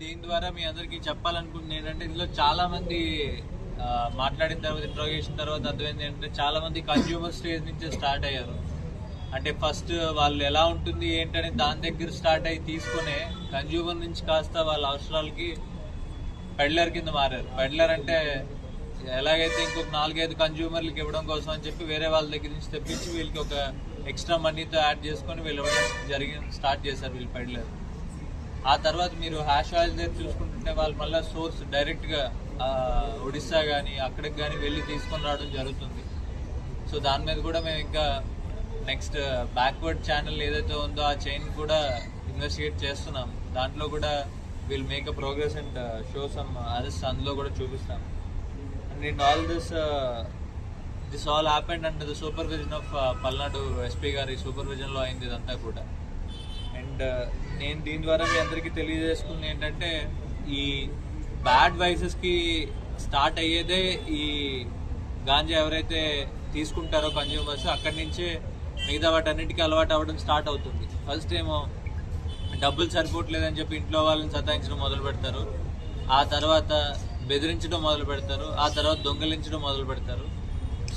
దీని ద్వారా మీ అందరికీ చెప్పాలనుకుంటుంది ఏంటంటే ఇందులో చాలా మంది మాట్లాడిన తర్వాత ఇంట్రోగేషన్ తర్వాత అర్థమైంది ఏంటంటే చాలా మంది కన్జ్యూమర్ స్టేజ్ నుంచే స్టార్ట్ అయ్యారు. అంటే ఫస్ట్ వాళ్ళు ఎలా ఉంటుంది ఏంటని దాని దగ్గర స్టార్ట్ అయ్యి తీసుకునే కన్జ్యూమర్ నుంచి కాస్త వాళ్ళ అవసరాలకి పెడ్లర్ కింద మారారు. పెడ్లర్ అంటే ఎలాగైతే ఇంకొక నాలుగైదు కన్జ్యూమర్లకి ఇవ్వడం కోసం అని చెప్పి వేరే వాళ్ళ దగ్గర నుంచి తెప్పించి వీళ్ళకి ఒక ఎక్స్ట్రా మనీతో యాడ్ చేసుకొని వీళ్ళు ఇవ్వడం జరిగి స్టార్ట్ చేశారు వీళ్ళు పెడ్లర్ ఆ తర్వాత మీరు హ్యాష్ ఆయిల్ దగ్గర చూసుకుంటుంటే వాళ్ళు మళ్ళీ సోర్స్ డైరెక్ట్గా ఒడిస్సా కానీ అక్కడికి కానీ వెళ్ళి తీసుకొని రావడం జరుగుతుంది. సో దాని మీద కూడా మేము ఇంకా నెక్స్ట్ బ్యాక్వర్డ్ ఛానల్ ఏదైతే ఉందో ఆ చైన్ కూడా ఇన్వెస్టిగేట్ చేస్తున్నాం. దాంట్లో కూడా will make a progress and show some others అందులో కూడా చూపిస్తాం. And in all this this all happened and the supervision of Palnadu SP గారి సూపర్విజన్లో అయింది ఇదంతా కూడా. అండ్ నేను దీని ద్వారా మీ అందరికీ తెలియజేసుకుంది ఏంటంటే ఈ బ్యాడ్ వైసెస్కి స్టార్ట్ అయ్యేదే ఈ గాంజా ఎవరైతే తీసుకుంటారో కన్జ్యూమర్స్ అక్కడి నుంచే మిగతా వాటన్నిటికీ అలవాటు అవ్వడం స్టార్ట్ అవుతుంది. ఫస్ట్ ఏమో డబ్బులు సరిపోవట్లేదని చెప్పి ఇంట్లో వాళ్ళని సతాయించడం మొదలు పెడతారు. ఆ తర్వాత బెదిరించడం మొదలు పెడతారు. ఆ తర్వాత దొంగలించడం మొదలు పెడతారు.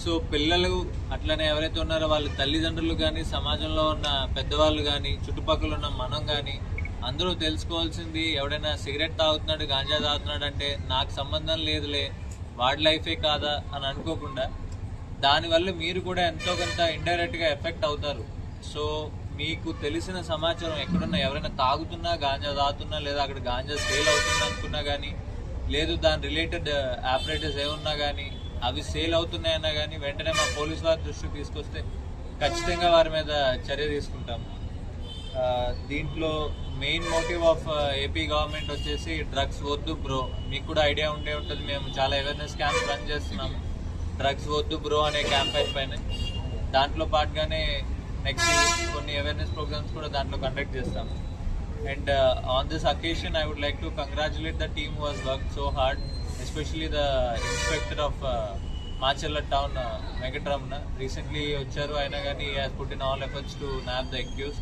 సో పిల్లలు అట్లనే ఎవరైతే ఉన్నారో వాళ్ళ తల్లిదండ్రులు కానీ సమాజంలో ఉన్న పెద్దవాళ్ళు కానీ చుట్టుపక్కల ఉన్న మనం కానీ అందరూ తెలుసుకోవాల్సింది ఎవడైనా సిగరెట్ తాగుతున్నాడు గాంజా తాగుతున్నాడు అంటే నాకు సంబంధం లేదులే వాడి లైఫే కాదా అని అనుకోకుండా దానివల్ల మీరు కూడా ఎంతో కొంత ఇండైరెక్ట్గా ఎఫెక్ట్ అవుతారు. సో మీకు తెలిసిన సమాచారం ఎక్కడున్నా ఎవరైనా తాగుతున్నా గాంజా తాగుతున్నా లేదా అక్కడ గాంజా సేల్ అవుతుందనుకున్నా కానీ లేదు దాని రిలేటెడ్ ఆపరేటర్స్ ఏమున్నా కానీ అవి సేల్ అవుతున్నాయన్నా కానీ వెంటనే మా పోలీస్ వారి దృష్టికి తీసుకొస్తే ఖచ్చితంగా వారి మీద చర్య తీసుకుంటాము. దీంట్లో main motive of AP government వచ్చేసి డ్రగ్స్ వద్దు బ్రో. మీకు కూడా ఐడియా ఉండే ఉంటుంది మేము చాలా అవేర్నెస్ క్యాంప్స్ రన్ చేస్తున్నాము. డ్రగ్స్ వద్దు బ్రో అనే క్యాంపెయిన్ పైన. దాంట్లో పాటుగానే నెక్స్ట్ కొన్ని అవేర్నెస్ ప్రోగ్రామ్స్ కూడా దాంట్లో కండక్ట్ చేస్తాము. And on this occasion I would like to congratulate the team was work so hard especially the inspector of Macherla town Venkataramana recently వచ్చారు అయినా కానీ put in all efforts to nab the accused